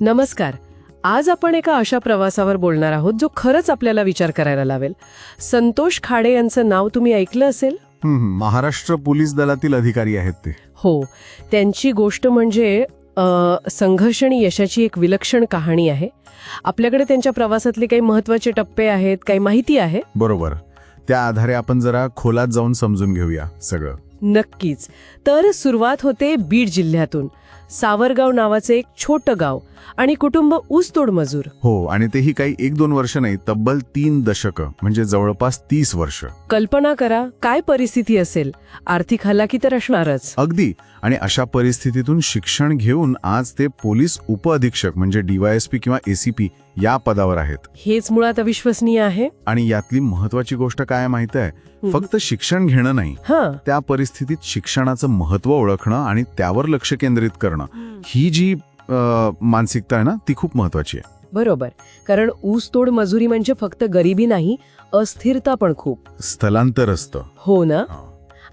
नमस्कार. आज आपण एका अशा प्रवासावर बोलणार आहोत जो खरंच आपल्याला विचार करायला लावेल. संतोष खाडे यांचं नाव तुम्ही ऐकलं असेल? महाराष्ट्र पोलीस दलातील अधिकारी आहेत ते. हो. त्यांची गोष्ट म्हणजे अ, संघर्ष आणि यशाची एक विलक्षण कहाणी आहे. आपल्याकडे त्यांच्या प्रवासातले काही महत्त्वाचे टप्पे आहेत काही माहिती आहे? बरोबर. त्या आधारे आपण जरा खोलात जाऊन समजून घेऊया सगळं. नक्कीच. तर सुरुवात होते बीड जिल्ह्यातून. सावरगाव नावाचे एक छोटं गाव आणि कुटुंब ऊसतोड मजूर. हो आणि तेही काही एक दोन वर्ष नाही तब्बल तीन दशकं म्हणजे जवळपास तीस वर्ष. कल्पना करा काय परिस्थिती असेल? आर्थिक हलाकी तर असणारच. अगदी. आणि अशा परिस्थितीतून शिक्षण घेऊन आज ते पोलीस उपअधीक्षक म्हणजे डीवायएसपी किंवा एसीपी या पदावर आहेत. हेच मुळात अविश्वसनीय आहे. आणि यातली महत्वाची गोष्ट काय माहीत आहे? फक्त शिक्षण घेणं नाही. हां. त्या परिस्थितीत शिक्षणाचं महत्त्व ओळखणं आणि त्यावर लक्ष केंद्रित करणं. ही जी मानसिकता आहे ना ती खूप महत्वाची आहे. बरोबर. कारण ऊसतोड मजुरी म्हणजे फक्त गरिबी नाही अस्थिरता पण खूप. स्थलांतर असतं. हो ना?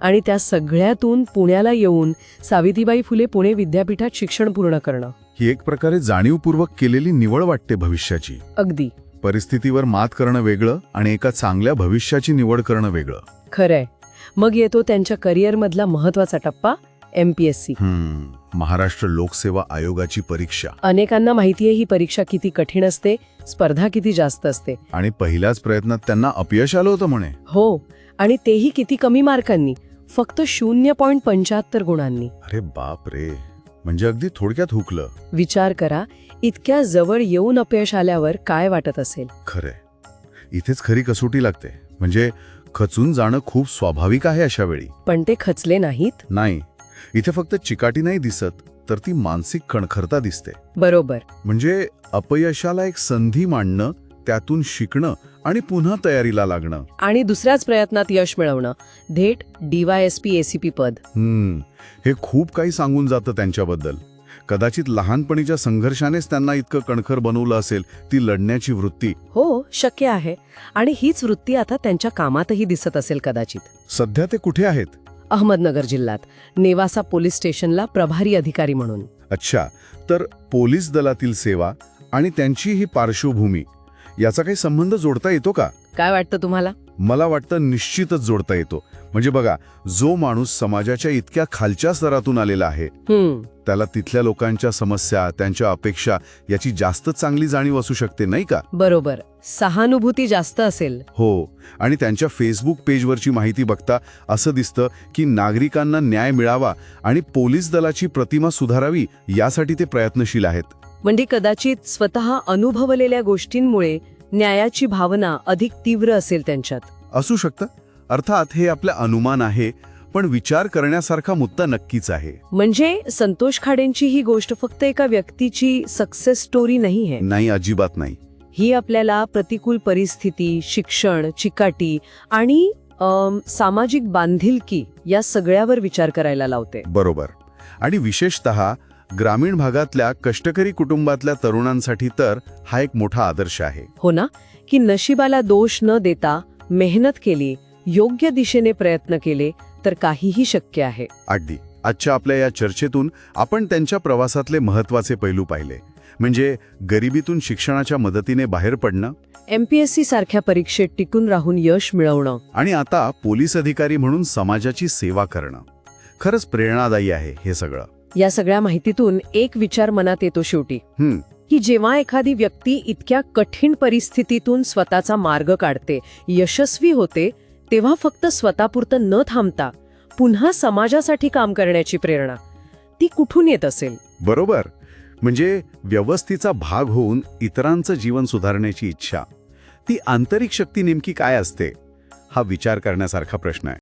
आणि त्या सगळ्यातून पुण्याला येऊन सावित्रीबाई फुले पुणे विद्यापीठात शिक्षण पूर्ण करणं. ही एक प्रकारे जाणीवपूर्वक केलेली निवड वाटते भविष्याची. अगदी. परिस्थितीवर मात करणं वेगळं आणि एका चांगल्या भविष्याची निवड करणं वेगळं. खरंय. मग येतो त्यांच्या करिअरमधला महत्त्वाचा टप्पा एमपीएससी हम्म, महाराष्ट्र लोकसेवा आयोगाची परीक्षा. अनेकांना माहितीये ही परीक्षा किती कठीण असते स्पर्धा किती जास्त असते. आणि पहिल्याच प्रयत्नात त्यांना अपयश आलं होतं म्हणे. हो. आणि तेही किती कमी मार्कांनी. फक्त शून्य पॉईंट पंच्याहत्तर गुणांनी. अरे बाप रे. म्हणजे अगदी थोडक्यात हुकलं. विचार करा इतक्या जवळ येऊन अपयश आल्यावर काय वाटत असेल? खरंय. इथेच खरी कसोटी लागते. म्हणजे खचून जाणं खूप स्वाभाविक आहे अशा वेळी पण ते खचले नाहीत? नाही. इथे फक्त चिकाटी नाही दिसत तर ती मानसिक कणखरता दिसते. बरोबर. म्हणजे अपयशाला एक संधी मांडणं त्यातून शिकणं आणि पुन्हा तयारीला लागणं. आणि दुसऱ्याच प्रयत्नात यश मिळवणं. थेट डीवायएसपी एसीपी पद. हम्म. हे खूप काही सांगून जातं त्यांच्याबद्दल. कदाचित लहानपणीच्या संघर्षानेच त्यांना इतकं कणखर बनवलं असेल ती लढण्याची वृत्ती. हो शक्य आहे. आणि हीच वृत्ती आता त्यांच्या कामातही दिसत असेल कदाचित. सध्या ते कुठे आहेत? अहमदनगर जिल्ह्यात. नेवासा पोलीस स्टेशनला प्रभारी अधिकारी म्हणून. अच्छा. तर पोलीस दलातील सेवा आणि त्यांची ही पार्श्वभूमी. याचा काही संबंध जोडता येतो का? काय वाटतं तुम्हाला? मला वाटतं निश्चितच जोडता येतो. म्हणजे बघा जो माणूस समाजाच्या इतक्या खालच्या स्तरातून आलेला आहे त्याला तिथल्या लोकांच्या समस्या त्यांच्या अपेक्षा याची जास्त चांगली जाणीव असू शकते नाही का? बरोबर. सहानुभूती जास्त असेल. हो. आणि त्यांच्या फेसबुक पेजवरची माहिती बघता असं दिसतं की नागरिकांना न्याय मिळावा आणि पोलीस दलाची प्रतिमा सुधारावी यासाठी ते प्रयत्नशील आहेत. म्हणजे कदाचित स्वतः अनुभवलेल्या गोष्टींमुळे न्यायाची भावना अधिक तीव्र असेल त्यांच्यात. असू शकतं. अर्थात हे आपले अनुमान आहे पण विचार करण्यासारखा मुद्दा नक्कीच आहे. म्हणजे संतोष खाडेंची ही गोष्ट फक्त एका व्यक्तीची सक्सेस स्टोरी नाही आहे? नाही अजिबात नाही. ही आपल्याला प्रतिकूल परिस्थिती शिक्षण चिकाटी आणि अम, सामाजिक बांधिलकी या सगळ्यावर विचार करायला लावते. बरोबर. आणि विशेषतः ग्रामीण भागातल्या कष्टकरी कुटुंबातल्या तरुणांसाठी तर हा एक मोठा आदर्श आहे. हो ना? की नशिबाला दोष न देता मेहनत केली योग्य दिशेने प्रयत्न केले तर काहीही शक्य आहे. अगदी. आजच्या आपल्या या चर्चेतून आपण त्यांच्या प्रवासातले महत्त्वाचे पैलू पाहिले. म्हणजे गरिबीतून शिक्षणाच्या मदतीने बाहेर पडणं. एमपीएससी सारख्या परीक्षेत टिकून राहून यश मिळवणं. आणि आता पोलीस अधिकारी म्हणून समाजाची सेवा करणं. खरंच प्रेरणादायी आहे हे सगळं. या सगळ्या माहितीतून एक विचार मनात येतो शेवटी. की जेव्हा एखादी व्यक्ती इतक्या कठीण परिस्थितीतून स्वतःचा मार्ग काढते यशस्वी होते तेव्हा फक्त स्वतःपुरतं न थांबता पुन्हा समाजासाठी काम करण्याची प्रेरणा ती कुठून येत असेल? बरोबर. म्हणजे व्यवस्थेचा भाग होऊन इतरांचं जीवन सुधारण्याची इच्छा ती आंतरिक शक्ती नेमकी काय असते? हा विचार करण्यासारखा प्रश्न आहे.